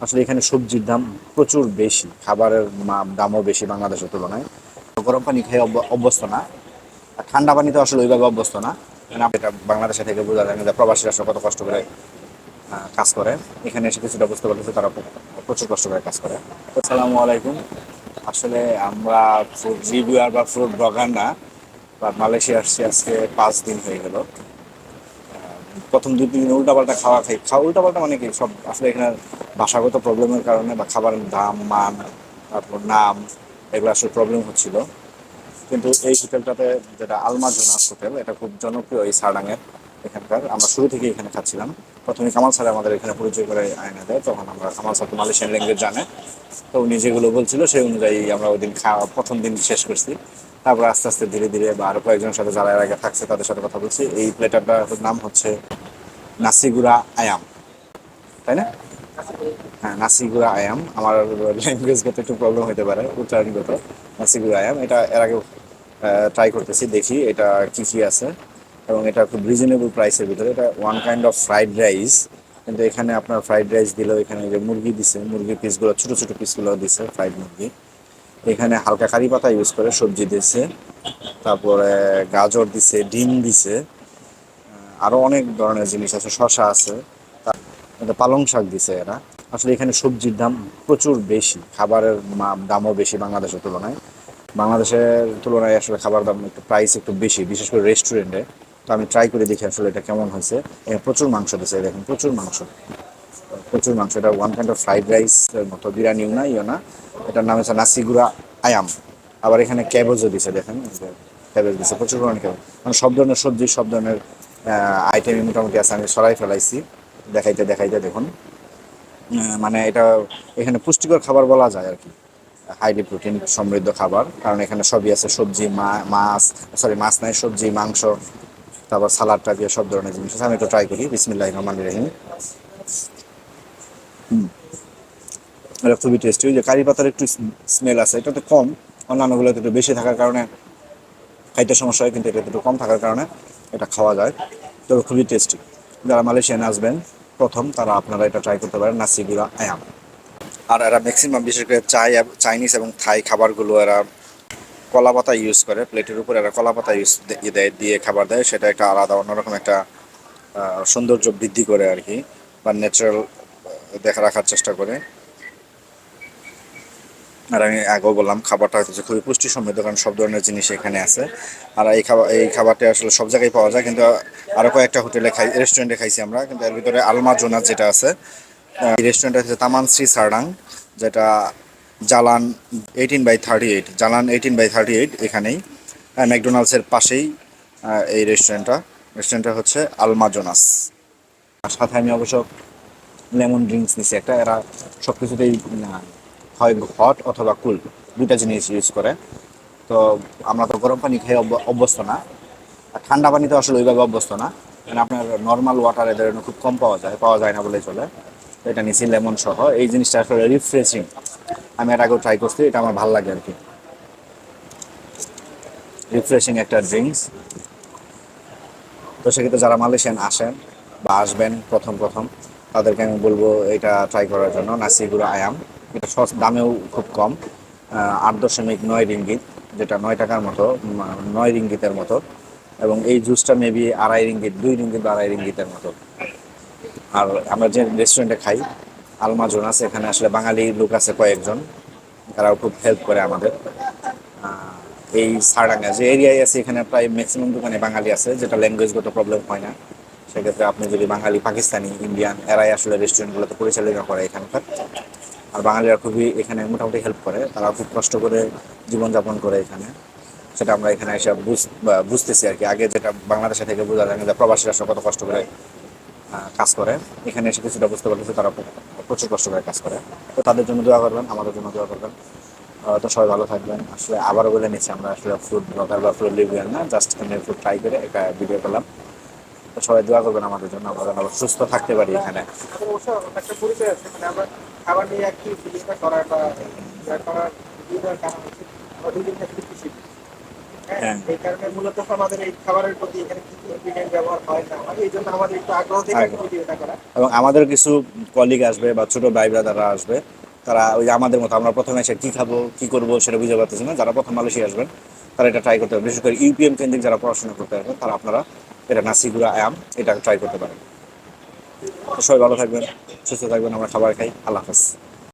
আসলে এখানে সবজির দাম প্রচুর বেশি, খাবারের দামও বেশি বাংলাদেশের তুলনায়। গরম পানি খেয়ে অভ্য- অভ্যস্ত না। আর ঠান্ডা পানি তো আসলে ওইভাবে অভ্যস্ত না। মানে এটা বাংলাদেশে থেকে বোঝা যায় যে প্রবাসীরা আসলে কত কষ্ট করে কাজ করে। এখানে এসে কিছুটা বুঝতে পারতেছে তারা প্রচুর কষ্ট করে কাজ করে। আসসালামু আলাইকুম। আসলে আমরা ফুড রিভিউয়ার বা ফুড ব্লগার না বা মালয়েশিয়া আসছি আজকে পাঁচ দিন হয়ে গেল। প্রথম দুই তিন দিন উল্টাপাল্টা খাওয়া খাই। খাওয়া উল্টাপাল্টা মানে কি? সব আসলে এখানে ভাষাগত প্রবলেমের কারণে বা খাবারের দাম, মান, তারপর নাম, এগুলো আসলে প্রবলেম হচ্ছিল। কিন্তু এই হোটেলটাতে যেটা আলমা জোনাস হোটেল এটা খুব জনপ্রিয় এই সারডাঙের এখানকার। আমরা শুরু থেকে এখানে খাচ্ছিলাম। প্রথমে কামাল স্যার আমাদের এখানে পরিচয় করে আয়না দেয়, তখন আমরা কামাল স্যার তো মালয়েশিয়ান ল্যাঙ্গুয়েজ জানে। তো উনি যেগুলো বলছিল সেই অনুযায়ী আমরা ওই দিন খাওয়া প্রথম দিন শেষ করছি। তারপর আস্তে আস্তে ধীরে ধীরে বা আরও কয়েকজনের সাথে যারা এর আগে থাকছে তাদের সাথে কথা বলছি। এই প্লেটারটার নাম হচ্ছে নাসিগুড়া আয়াম। তাই না? হ্যাঁ নাসিগুড়া আয়াম। আমার ল্যাঙ্গুয়েজগত একটু প্রবলেম হতে পারে, উচ্চারণগত। নাসিগুড়া আয়াম, এটা এর আগে ট্রাই করতেছি, দেখি এটা কী কী আছে। এবং এটা খুব রিজনেবল প্রাইসের ভিতরে। এটা one kind of fried rice কিন্তু এখানে আপনার ফ্রাইড রাইস দিলেও এখানে যে মুরগি দিছে মুরগির পিসগুলো ছোট ছোট পিসগুলো দিছে ফ্রাইড মুরগি। এখানে হালকা কারি পাতা ইউজ করে সবজি দিছে, তারপরে গাজর দিছে, ডিম দিছে আরও অনেক ধরনের জিনিস আছে শশা আছে পালং শাক দিছে এরা। আসলে এখানে সবজির দাম প্রচুর বেশি, খাবারের দামও বেশি বাংলাদেশের তুলনায়। বাংলাদেশের তুলনায় আসলে খাবার দাম একটু প্রাইস একটু বেশি, বিশেষ করে রেস্টুরেন্টে তো আমি ট্রাই করে দেখি আসলে এটা কেমন হয়েছে। প্রচুর মাংস দিছে দেখেন, প্রচুর মাংস। প্রচুর মাংস, এটা one kind of fried rice মতো বিরিয়ানিও না ইও না। এটার নাম হচ্ছে নাসিগুড়া আয়াম। আবার এখানে ক্যাবেজও দিছে দেখেন ক্যাবেজ দিছে, প্রচুর পরিমাণে ক্যাবেজ। মানে সব ধরনের সবজি, সব ধরনের আইটেমই মোটামুটি আছে, আমি সরাই ফেলাইছি, দেখাইতে দেখাইতে দেখুন। মানে এটা এখানে পুষ্টিকর খাবার বলা যায় আর কি। হাইলি প্রোটিন সমৃদ্ধ খাবার, কারণ এখানে সবই আছে, সবজি মাছ সরি মাছ নাই, সবজি, মাংস। তারপর সালাড টাইপের সব ধরনের জিনিস আছে, আমি একটু ট্রাই করি। বিসমিল্লাহ রহমান রহিম। এটা খুবই টেস্টি যে কারি পাতার একটু স্মেল আছে এটা তো কম অন্যান্যগুলোতে একটু বেশি থাকার কারণে খাইতে সমস্যা হয়, কিন্তু এটা একটু কম থাকার কারণে এটা খাওয়া যায়। তবে খুবই টেস্টি যারা মালয়েশিয়ান আসবেন, প্রথম তারা আপনারা এটা ট্রাই করতে পারেন নাসিগুড়া আয়াম। আর এরা ম্যাক্সিমাম বিশেষ করে চাই, চাইনিজ এবং থাই খাবারগুলো এরা কলা পাতা ইউজ করে প্লেটের উপর এরা কলা পাতা ইউজ দেয় দিয়ে খাবার দেয়, সেটা একটা আলাদা, অন্যরকম একটা সৌন্দর্য বৃদ্ধি করে আর কি বা ন্যাচারাল দেখা রাখার চেষ্টা করে। আর আমি আগেও বললাম, খাবারটা হচ্ছে খুবই পুষ্টি সমৃদ্ধ কারণ সব ধরনের জিনিস এখানে আছে। আর এই খাবার, এই খাবারটা আসলে সব জায়গায় পাওয়া যায়, কিন্তু আরও কয়েকটা হোটেলে খাই রেস্টুরেন্টে খাইছি আমরা, কিন্তু এর ভিতরে আলমা জোনাস যেটা আছে এই রেস্টুরেন্টটা হচ্ছে তামানশ্রী সারডাং, যেটা Jalan eighteen by thirty eight Jalan eighteen by thirty eight এখানেই ম্যাকডোনাল্ডসের পাশেই এই রেস্টুরেন্টটা রেস্টুরেন্টটা হচ্ছে আলমা জোনাস। আর সাথে আমি অবশ্য লেমন ড্রিঙ্কস নিছি একটা। এরা সব কিছুতেই হয় হট অথবা কুল দুইটা জিনিস ইউজ করে। তো আমরা তো গরম পানি খেয়ে অভ্য- অভ্যস্ত না। আর ঠান্ডা পানিতে আসলে ওইভাবে অভ্যস্ত না। মানে আপনার নর্মাল ওয়াটার এদের খুব কম পাওয়া যায় পাওয়া যায় না বলে চলে। এটা নিছি লেমন সহ। এই জিনিসটা আসলে রিফ্রেশিং আমি এর আগেও ট্রাই করছি, এটা আমার ভালো লাগে আর কি। রিফ্রেশিং একটা ড্রিঙ্কস তো সেক্ষেত্রে যারা মালয়েশিয়ান আসেন বা আসবেন প্রথম প্রথম, তাদেরকে আমি বলব এটা ট্রাই করার জন্য নাসিগুড়া আয়াম এটা সস, দামেও খুব কম আট দশমিক নয় রিঙ্গিত, যেটা নয় টাকার মতো নয় রিঙ্গিতের মতো, এবং এই জুসটা মেবি আড়াই রিঙ্গিত, দুই রিঙ্গিত বা আড়াই রিঙ্গিতের মতো। আর আমরা যে রেস্টুরেন্টে খাই আলমা আছে, এখানে আসলে বাঙালি লোক আছে কয়েকজন। তারাও খুব হেল্প করে আমাদের। এই সারডাঙ্গা যে এরিয়ায় আছে, এখানে প্রায় ম্যাক্সিমাম দোকানে বাঙালি আছে, যেটা ল্যাঙ্গুয়েজগত প্রবলেম হয় না। সেক্ষেত্রে আপনি যদি বাঙালি, পাকিস্তানি ইন্ডিয়ান এরাই আসলে রেস্টুরেন্টগুলোতে পরিচালনা করে এখানকার। আর বাঙালিরা খুবই এখানে মোটামুটি হেল্প করে। তারা খুব কষ্ট করে জীবনযাপন করে এখানে। সেটা আমরা এখানে এসে বুঝতেছি আর কি। আগে যেটা বাংলাদেশে থেকে বোঝা যায় যে প্রবাসীরা কত কষ্ট করে কাজ করে। এখানে এসে কিছুটা বুঝতে পারতেছে তারা প্রচুর কষ্ট করে কাজ করে। তো তাদের জন্য দোয়া করবেন, আমাদের জন্য দোয়া করবেন। তো সবাই ভালো থাকবেন। আসলে আবারও বলে নিচ্ছি, আমরা আসলে ফুড ব্লগার বা ফুড রিভিউয়ার না জাস্ট এখানে ফুড ট্রাই করে একটা ভিডিও করলাম। তো সবাই দোয়া করবেন আমাদের জন্য আমরা যেন সুস্থ থাকতে পারি এখানে। খাবার নিয়ে বা করার হ্যাঁ। হ্যাঁ। এই কারণে মূলত আমাদের এই খাবারের প্রতি এখানে কি কি ইনগ্রিডিয়েন্ট ব্যবহার হয় না হয় এই জন্য আমাদের একটু আগ্রহ থেকে ভিডিওটা করা। এবং আমাদের কিছু কলিগ আসবে বা ছোট ভাই ব্রাদাররা আসবে তারা ওই আমাদের মতো আমরা প্রথমে এসে কি খাব কি করব সেটা বুঝতে পারতেছি না। যারা প্রথম মালয়েশিয়া আসবেন তারা এটা ট্রাই করতে পারবে। বিশেষ করে ইউপিএম কেন্দ্রিক যারা পড়াশোনা করতে আসবেন তারা আপনারা এটা নাসিগুড়া আয়াম এটা ট্রাই করতে পারেন। সবাই ভালো থাকবেন সুস্থ থাকবেন আমরা খাবার খাই। আল্লাহ হাফেজ।